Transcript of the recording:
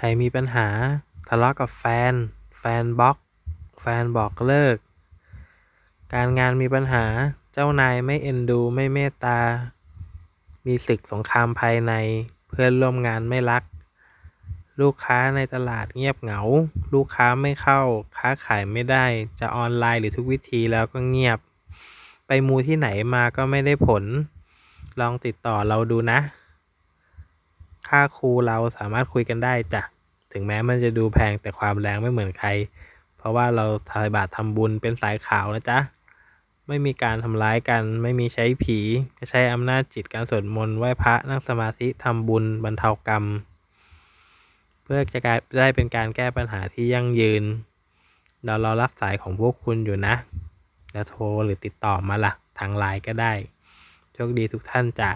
ใครมีปัญหาทะเลาะกับแฟน แฟนบล็อก แฟนบอกเลิก การงานมีปัญหาเจ้านายไม่เอ็นดูไม่เมตตา มีศึกสงครามภายในเพื่อนร่วมงานไม่รัก ลูกค้าในตลาดเงียบเหงา ลูกค้าไม่เข้า ค้าขายไม่ได้จะออนไลน์หรือทุกวิธีแล้วก็เงียบ ไปมูที่ไหนมาก็ไม่ได้ผล ลองติดต่อเราดูนะ ค่าครูเราสามารถคุยกันได้จ้ะ ถึงแม้มันจะดูแพงแต่ความแรงไม่เหมือนใคร เพราะว่าเราทายบาตรทำบุญเป็นสายขาวนะจ๊ะ ไม่มีการทำร้ายกัน ไม่มีใช้ผีจะใช้อำนาจจิตการสวดมนต์ไหว้พระนั่งสมาธิทำบุญบรรเทากรรม เพื่อจะกลายได้เป็นการแก้ปัญหาที่ยั่งยืน เรารอรับสายของพวกคุณอยู่นะแล้วโทรหรือติดต่อมาละ่ะทางไลน์ก็ได้ โชคดีทุกท่านจ้ะ